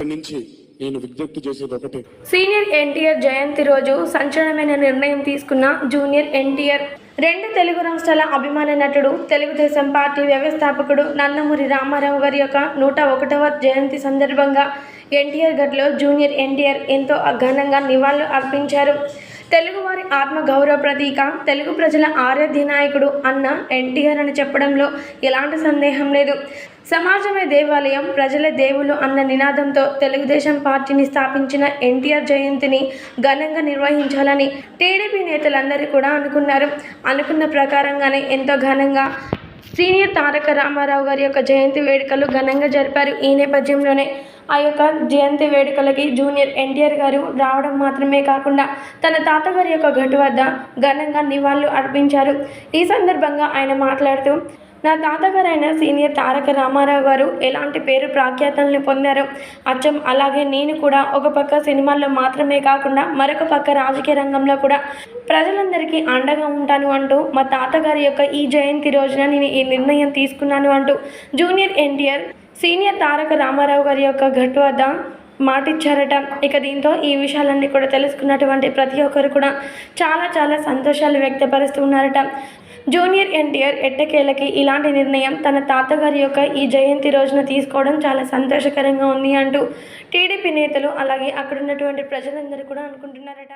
ఇక్కడి నుంచి నేను విజ్ఞప్తి చేసేది ఒకటే. సీనియర్ ఎన్టీఆర్ జయంతి రోజు సంచలనమైన నిర్ణయం తీసుకున్న జూనియర్ ఎన్టీఆర్. రెండు తెలుగు రాష్ట్రాల అభిమాన నటుడు తెలుగుదేశం పార్టీ వ్యవస్థాపకుడు నందమూరి రామారావు గారి యొక్క నూట ఒకటవ జయంతి సందర్భంగా ఎన్టీఆర్ గట్లో జూనియర్ ఎన్టీఆర్ ఎంతో ఘనంగా నివాళులు అర్పించారు. తెలుగువారి ఆత్మగౌరవ ప్రతీక తెలుగు ప్రజల ఆరాధ్య నాయకుడు అన్న ఎన్టీఆర్ అని చెప్పడంలో ఎలాంటి సందేహం లేదు. సమాజమే దేవాలయం ప్రజల దేవులు అన్న నినాదంతో తెలుగుదేశం పార్టీని స్థాపించిన ఎన్టీఆర్ జయంతిని ఘనంగా నిర్వహించాలని టీడీపీ నేతలందరూ కూడా అనుకున్నారు. అనుకున్న ప్రకారంగానే ఎంతో ఘనంగా సీనియర్ తారక రామారావు గారి యొక్క జయంతి వేడుకలు ఘనంగా జరిపారు. ఈ నేపథ్యంలోనే ఆ యొక్క జయంతి వేడుకలకి జూనియర్ ఎన్టీఆర్ గారు రావడం మాత్రమే కాకుండా తన తాతగారి యొక్క గట్టు వద్ద ఘనంగా నివాళులు అర్పించారు. ఈ సందర్భంగా ఆయన మాట్లాడుతూ నా తాతగారైన సీనియర్ తారక రామారావు గారు ఎలాంటి పేరు ప్రాఖ్యాతల్ని పొందారు అచ్చం అలాగే నేను కూడా ఒక పక్క సినిమాల్లో మాత్రమే కాకుండా మరొక పక్క రాజకీయ రంగంలో కూడా ప్రజలందరికీ అండగా ఉంటాను అంటూ మా తాతగారి యొక్క ఈ జయంతి రోజున నేను ఈ నిర్ణయం తీసుకున్నాను అంటూ junior NTR senior Taraka Rama Rao యొక్క గట్టు వద్ద మాటిచ్చారట. ఇక దీంతో ఈ విషయాలన్నీ కూడా తెలుసుకున్నటువంటి ప్రతి ఒక్కరు కూడా చాలా చాలా సంతోషాలు వ్యక్తపరుస్తూ ఉన్నారట. జూనియర్ ఎన్టీఆర్ ఎట్టకేలకి ఇలాంటి నిర్ణయం తన తాతగారి యొక్క ఈ జయంతి రోజున తీసుకోవడం చాలా సంతోషకరంగా ఉంది అంటూ టీడీపీ నేతలు అలాగే అక్కడ ఉన్నటువంటి ప్రజలందరూ కూడా అనుకుంటున్నారట.